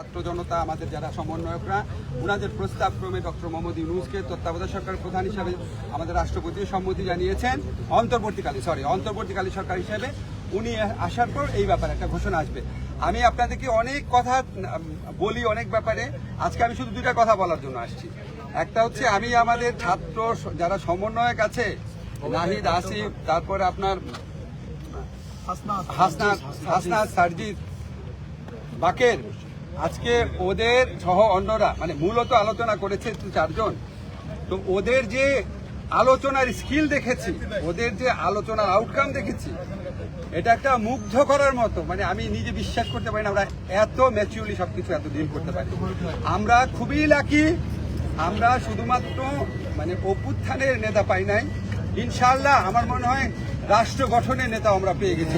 ছাত্র জনতা আমাদের যারা সমন্বয়করা ওনাদের প্রস্তাব ক্রমে ডক্টর মোহাম্মদ ইউনুসকে তত্ত্বাবধায়ক সরকার প্রধান হিসাবে আমাদের রাষ্ট্রপতি সম্মতি জানিয়েছেন। অন্তর্বর্তীকালী সরি অন্তর্বর্তীকালী সরকার হিসেবে উনি আসার পর এই ব্যাপারে একটা ঘোষণা আসবে। আমি আপনাদেরকে অনেক কথা বলি অনেক ব্যাপারে। আজকে আমি শুধু দুইটা কথা বলার জন্য আসছি। একটা হচ্ছে আমি আমাদের ছাত্র যারা সমন্বয়ক আছে নাহিদ আসিফ তারপরে আপনার হাসনাত হাসনাত সারজিৎ বাকের আজকে ওদের সহ অন্যরা মানে মূলত আলোচনা করেছে চারজন তো ওদের যে আলোচনার স্কিল দেখেছি ওদের যে আলোচনার আউটকাম দেখেছি এটা একটা মুগ্ধ করার মতো মানে আমি নিজে বিশ্বাস করতে পারি না আমরা এত ম্যাচিউরলি সবকিছু এত ডিল করতে পারি আমরা খুবই লাকি আমরা শুধুমাত্র মানে অভ্যুত্থানের নেতা পাই নাই ইনশাল্লাহ আমার মনে হয় রাষ্ট্র গঠনের নেতা আমরা পেয়ে গেছি।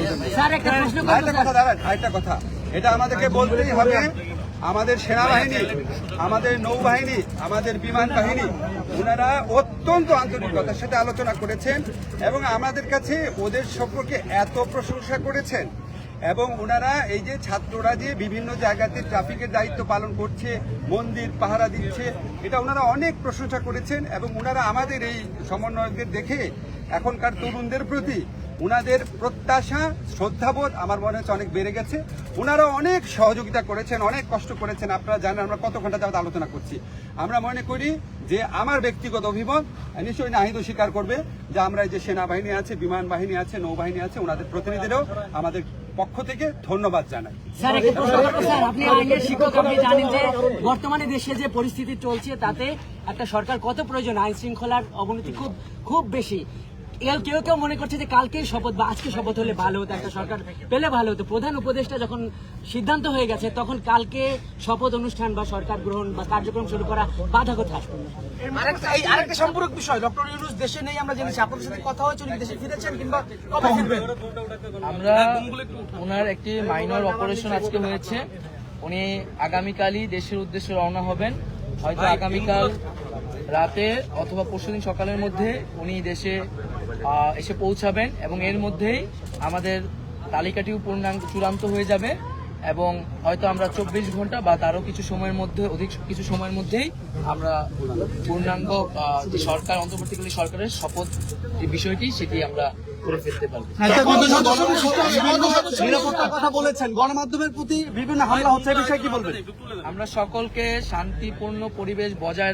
আরেকটা কথা দাঁড়ান আরেকটা কথা। এটা আমাদেরকে বলতেই হবে। আমাদের সেনাবাহিনী, আমাদের নৌবাহিনী, আমাদের বিমান বাহিনী, ওনারা অত্যন্ত আন্তরিকতার সাথে আলোচনা করেছেন এবং আমাদের কাছে ওদের সম্পর্কে এত প্রশংসা করেছেন এবং ওনারা এই যে ছাত্ররা যে বিভিন্ন জায়গাতে ট্রাফিকের দায়িত্ব পালন করছে, মন্দির পাহারা দিচ্ছে, এটা ওনারা অনেক প্রশংসা করেছেন এবং ওনারা আমাদের এই সমন্বয়কদের দেখে এখনকার তরুণদের প্রতি ওনাদের প্রত্যাশা, শ্রদ্ধাবোধ আমার মনে হচ্ছে অনেক বেড়ে গেছে। ওনারা অনেক সহযোগিতা করেছেন, অনেক কষ্ট করেছেন। আপনারা জানেন, আমরা কত ঘণ্টা যাবত আলোচনা করছি। আমরা মনে করি যে আমার ব্যক্তিগত অভিমত, নিশ্চয়ই নাহিদও স্বীকার করবে যে আমরা যে সেনাবাহিনী আছে, বিমান বাহিনী আছে, নৌবাহিনী আছে ওনাদের প্রতিনিধিরাও আমাদের পক্ষ থেকে ধন্যবাদ জানাই। যে বর্তমানে দেশে যে পরিস্থিতি চলছে, তাতে একটা সরকার কত প্রয়োজন? আইন শৃঙ্খলার অবনতি খুব খুব বেশি। এর কেউ কেউ মনে করছে যে কালকেই শপথ বা আজকে শপথ হলে ভালো হতো একটা সরকার পেলে ভালো হতো। প্রধান উপদেষ্টা যখন সিদ্ধান্ত হয়ে গেছে তখন কালকে শপথ অনুষ্ঠান বা সরকার গ্রহণ বা কার্যক্রম শুরু করা বাধা কোথায় আরেকটা সম্পূরক বিষয় ডক্টর ইউনুস দেশে নেই আমরা জেনেছি। আপনাদের সাথে কথা হয়েছে উনি দেশে ফিরেছেন কিংবা কবে ফিরবেন? আমরা ওনার একটি মাইনর অপারেশন আজকে হয়েছে। উনি আগামীকালই দেশের উদ্দেশ্যে রওনা হবেন। হয়তো আগামীকাল রাতে অথবা পরশুদিন সকালের মধ্যে উনি দেশে এসে পৌঁছাবেন এবং এর মধ্যেই আমাদের তালিকাটিও পূর্ণাঙ্গ চূড়ান্ত হয়ে যাবে এবং হয়তো আমরা চব্বিশ ঘণ্টা বা তারও কিছু সময়ের মধ্যে অধিক কিছু সময়ের মধ্যেই আমরা পূর্ণাঙ্গ যে সরকার অন্তর্বর্তীকালীন সরকারের শপথ যে বিষয়টি সেটি আমরা করে ফেলতে পারব। নিরাপত্তার কথা বলেছেন। গণমাধ্যমের প্রতি বিভিন্ন হামলা হচ্ছে বিষয়ে কি বলবেন? আমরা সকলকে শান্তিপূর্ণ পরিবেশ বজায়